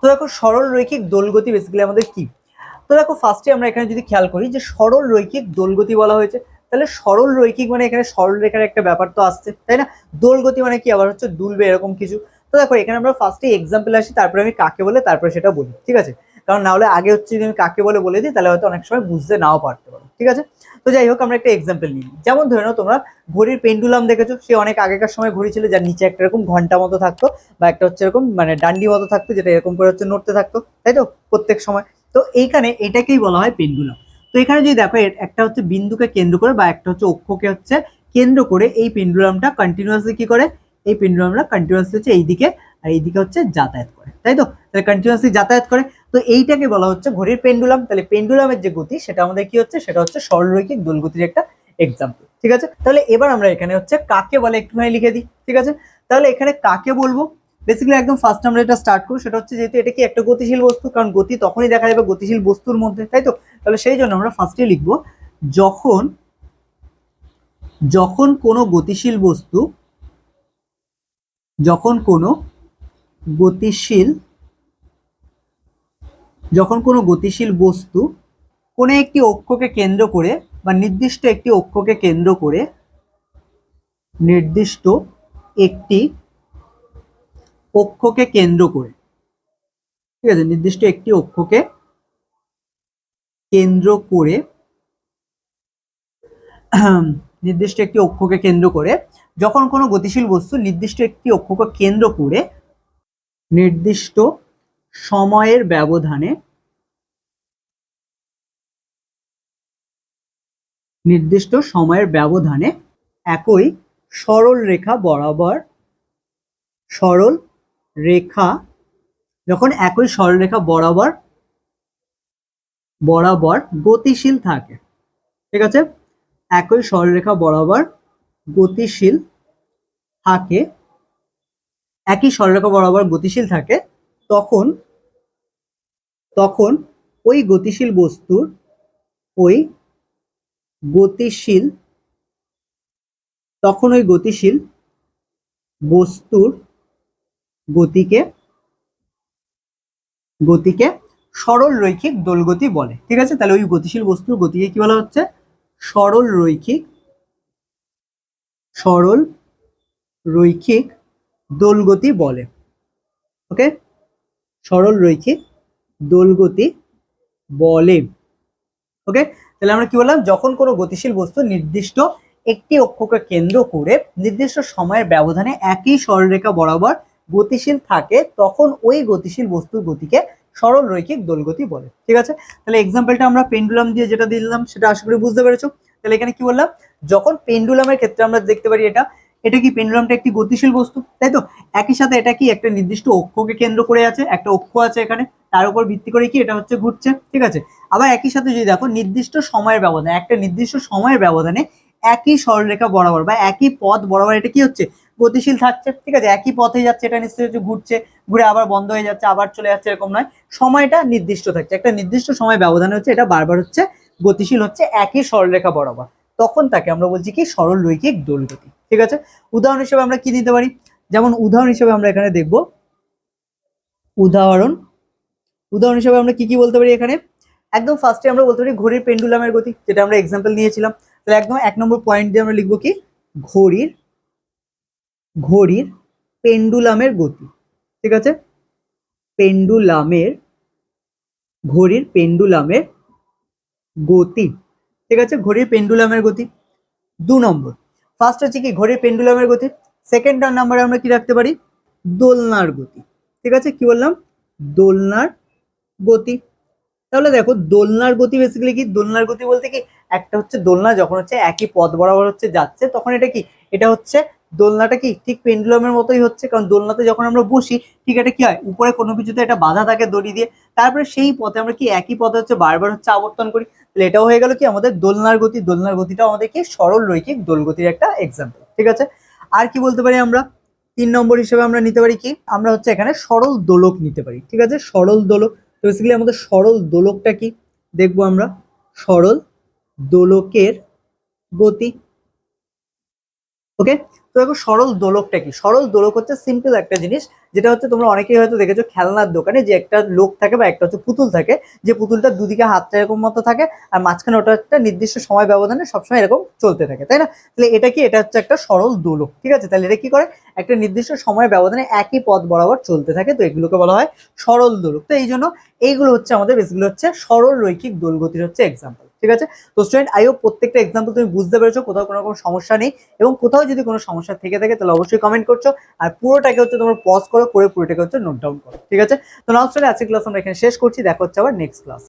তো দেখো সরল রৈখিক দোলগতি বেসিক্যালি আমাদের কি? তো দেখো ফার্স্টে আমরা এখানে যদি খেয়াল করি যে সরল রৈখিক দোলগতি বলা হয়েছে, তাহলে সরল রৈখিক মানে এখানে সরল রেখার একটা ব্যাপার তো আসছে, তাই না? দোলগতি মানে কি? আবার হচ্ছে দুলবে এরকম কিছু। তো দেখো এখানে আমরা ফার্স্টে এক্সাম্পল আসি, তারপরে আমি কাকে বলে, তারপরে সেটা বলি, ঠিক আছে? কারণ না হলে আগে হচ্ছে যদি আমি কাকে বলে বলে দিই, তাহলে হয়তো অনেক সময় বুঝতে নাও পারতে পারো, ঠিক আছে? তো যাই হোক, আমরা একটা এক্সাম্পল নিই। যেমন ধরে নাও, তোমরা ঘড়ির পেন্ডুলাম দেখেছ, সে অনেক আগেকার সময় ঘড়ি ছিল, যার নিচে একটা এরকম ঘণ্টা মতো থাকতো, বা একটা হচ্ছে এরকম মানে ডান্ডি মতো থাকতো, যেটা এরকম করে হচ্ছে নড়তে থাকতো, তাই তো? প্রত্যেক সময়। তো এইখানে এটাকেই বলা হয় পেন্ডুলাম তো এখানে যদি দেখো একটা হচ্ছে বিন্দুকে কেন্দ্র করে, বা একটা হচ্ছে অক্ষকে হচ্ছে কেন্দ্র করে, এই পেন্ডুলামটা কন্টিনিউয়াসলি কি করে? এই পেন্ডুলামটা কন্টিনিউয়াসলি হচ্ছে এইদিকে আর এইদিকে হচ্ছে যাতায়াত করে, তাই তো? তাহলে কন্টিনিউয়াসলি যাতায়াত করে, তো এইটাকে বলা হচ্ছে ঘড়ির পেন্ডুলাম তাহলে পেন্ডুলামের যে গতি, সেটা আমাদের কি হচ্ছে? সেটা হচ্ছে সরলরৈখিক দোলগতির একটা এক্সাম্পল ঠিক আছে? তাহলে এবার আমরা এখানে হচ্ছে কাকে বলে একটুখানি লিখে দিই, ঠিক আছে? তাহলে এখানে কাকে বলব? বেসিক্যালি একদম ফার্স্ট আমরা এটা স্টার্ট করব, সেটা হচ্ছে যেহেতু এটা কি একটা গতিশীল বস্তু, কারণ গতি তখনই দেখা যাবে গতিশীল বস্তুর মধ্যে, তাই তো? তাহলে সেই জন্য আমরা ফার্স্টে লিখব, যখন যখন কোনো গতিশীল বস্তু যখন কোনো গতিশীল, যখন কোনো গতিশীল বস্তু কোনো একটি অক্ষকে কেন্দ্র করে বা নির্দিষ্ট একটি অক্ষকে কেন্দ্র করে নির্দিষ্ট একটি অক্ষকে কেন্দ্র করে, ঠিক আছে? নির্দিষ্ট একটি অক্ষকে কেন্দ্র করে, নির্দিষ্ট একটি অক্ষকে কেন্দ্র করে যখন কোনো গতিশীল বস্তু নির্দিষ্ট একটি অক্ষকে কেন্দ্র করে নির্দিষ্ট সময়ের ব্যবধানে নির্দিষ্ট সময়ের ব্যবধানে একই সরল রেখা বরাবর সরল রেখা, যখন একই সরলরেখা বরাবর বরাবর গতিশীল থাকে, ঠিক আছে? একই সরলরেখা বরাবর গতিশীল থাকে, একই সরলরেখা বরাবর গতিশীল থাকে, তখন তখন ওই গতিশীল বস্তুর ওই গতিশীল, তখন ওই গতিশীল বস্তুর গতিকে গতিকে সরল রৈখিক দোলগতি বলে। ঠিক আছে? তাহলে ওই গতিশীল বস্তুর গতিকে কি বলা হচ্ছে? সরল রৈখিক সরল, রৈখিক, দোলগতি বলে। ওকে সরল, রৈখিক, দোলগতি বলে। ওকে তাহলে আমরা কি বললাম? যখন কোনো গতিশীল বস্তু নির্দিষ্ট একটি অক্ষকে কেন্দ্র করে নির্দিষ্ট সময়ের ব্যবধানে একই সরলরেখা বরাবর গতিশীল থাকে, তখন ওই গতিশীল বস্তুর গতিকে সরল, রৈখিক, দোলগতি বলে। ঠিক আছে? তাহলে এক্সাম্পলটা আমরা পেন্ডুলাম দিয়ে যেটা দিলাম, সেটা আশা করি বুঝতে পেরেছ। তাহলে এখানে কি বললাম? যখন পেন্ডুলামের ক্ষেত্রে আমরা দেখতে পারি এটা এটা কি পেন্ডুলামটা একটি গতিশীল বস্তু? তাই তো? একই সাথে এটা কি একটা নির্দিষ্ট অক্ষকে কেন্দ্র করে আছে? একটা অক্ষ আছে এখানে, তার উপর ভিত্তি করে কি এটা হচ্ছে ঘুরছে, ঠিক আছে? আবার একই সাথে যদি দেখো, নির্দিষ্ট সময়ের ব্যবধানে, একটা নির্দিষ্ট সময়ের ব্যবধানে একই সরলরেখা বরাবর বা একই পথ বরাবর এটা কি হচ্ছে? গতিশীল থাকছে, ঠিক আছে? একই পথে যাচ্ছে, এটা নিশ্চয়ই হচ্ছে ঘুরছে, ঘুরে আবার বন্ধ হয়ে যাচ্ছে, আবার চলে যাচ্ছে, এরকম নয়। সময়টা নির্দিষ্ট থাকছে। একটা নির্দিষ্ট সময় ব্যবধানে হচ্ছে, এটা বারবার হচ্ছে গতিশীল হচ্ছে একই সরলরেখা বরাবর। তখন তাকে আমরা বলছি কি সরল রৈখিক দোলগতি। ঠিক আছে? উদাহরণ হিসেবে আমরা কি দিতে পারি? যেমন উদাহরণ হিসেবে আমরা এখানে দেখব, উদাহরণ। উদাহরণ হিসেবে আমরা কি কি বলতে পারি এখানে? একদম ফার্স্টে আমরা বলতে পারি ঘড়ির পেন্ডুলামের গতি, যেটা আমরা এক্সাম্পল নিয়েছিলাম। তাহলে একদম এক নম্বর পয়েন্ট দিয়ে আমরা লিখব কি? ঘড়ির ঘড়ির পেন্ডুলামের গতি। ঠিক আছে? পেন্ডুলামের, ঘড়ির পেন্ডুলামের গতি। ঠিক আছে? ঘড়ির পেন্ডুলামের গতি। দু নম্বর। ফার্স্ট হচ্ছে কি? ঘড়ির পেন্ডুলামের গতি। সেকেন্ড নাম্বারে আমরা কি রাখতে পারি? দোলনার গতি। ঠিক আছে? কি বললাম? দোলনার গতি। তাহলে দেখো, দোলনার গতি বেসিক্যালি কি? দোলনার গতি বলতে কি? একটা হচ্ছে দোলনা, যখন হচ্ছে একই পথ বরাবর হচ্ছে যাচ্ছে, তখন এটা কি? এটা হচ্ছে দোলনাটা কি ঠিক পেন্ডুলামের মতোই হচ্ছে? কারণ দোলনাতে যখন আমরা বসি, ঠিক এটা কি হয়? উপরে কোনো কিছুতে এটা বাধা থাকে দড়ি দিয়ে। তারপরে সেই পথে আমরা কি একই পথে হচ্ছে বারবার হচ্ছে আবর্তন করি। তাহলে এটাও হয়ে গেল কি আমাদের দোলনার গতি। দোলনার গতিটাও আমাদের কি সরল রৈখিক দোলগতির একটা এক্সাম্পল ঠিক আছে? আর কি বলতে পারি আমরা? তিন নম্বর হিসেবে আমরা নিতে পারি কি? আমরা হচ্ছে এখানে সরল দোলক নিতে পারি, ঠিক আছে? সরল দোলক। তো বেসিক্যালি আমাদের সরল দোলকটা কি? দেখব আমরা। সরল দোলকের গতি ওকে তো দেখো সরল দোলকটা কি? সরল দোলক হচ্ছে সিম্পল একটা জিনিস, যেটা হচ্ছে তোমরা অনেকেই হয়তো দেখেছ খেলনার দোকানে যে একটা লোক থাকে বা একটা হচ্ছে পুতুল থাকে, যে পুতুলটা দুদিকে হাতটা এরকম মতো থাকে আর মাঝখানে ওটা একটা নির্দিষ্ট সময় ব্যবধানে সবসময় এরকম চলতে থাকে, তাই না? তাহলে এটা কি? এটা হচ্ছে একটা সরল দোলক, ঠিক আছে? তাহলে এটা কি করে? একটা নির্দিষ্ট সময় ব্যবধানে একই পথ বরাবর চলতে থাকে, তো এগুলোকে বলা হয় সরল দোলক। তো এই জন্য এইগুলো হচ্ছে আমাদের বেসগুলো হচ্ছে সরল রৈখিক দোলগতির হচ্ছে এক্সাম্পল ঠিক আছে? তো স্টুডেন্ট আইও প্রত্যেকটা এক্সাম্পল তুমি বুঝতে পেরেছ, কোথাও কোনো রকম সমস্যা নেই এবং কোথাও যদি কোনো সমস্যা থেকে থাকে তাহলে অবশ্যই কমেন্ট করছ। আর পুরোটাকে হচ্ছে তোমরা পজ করো, করে পুরোটাকে হচ্ছে নোট ডাউন করো, ঠিক আছে? তো নাও স্টুডেন্ট আজকের ক্লাস আমরা এখানে শেষ করছি, দেখা হচ্ছে আবার নেক্সট ক্লাস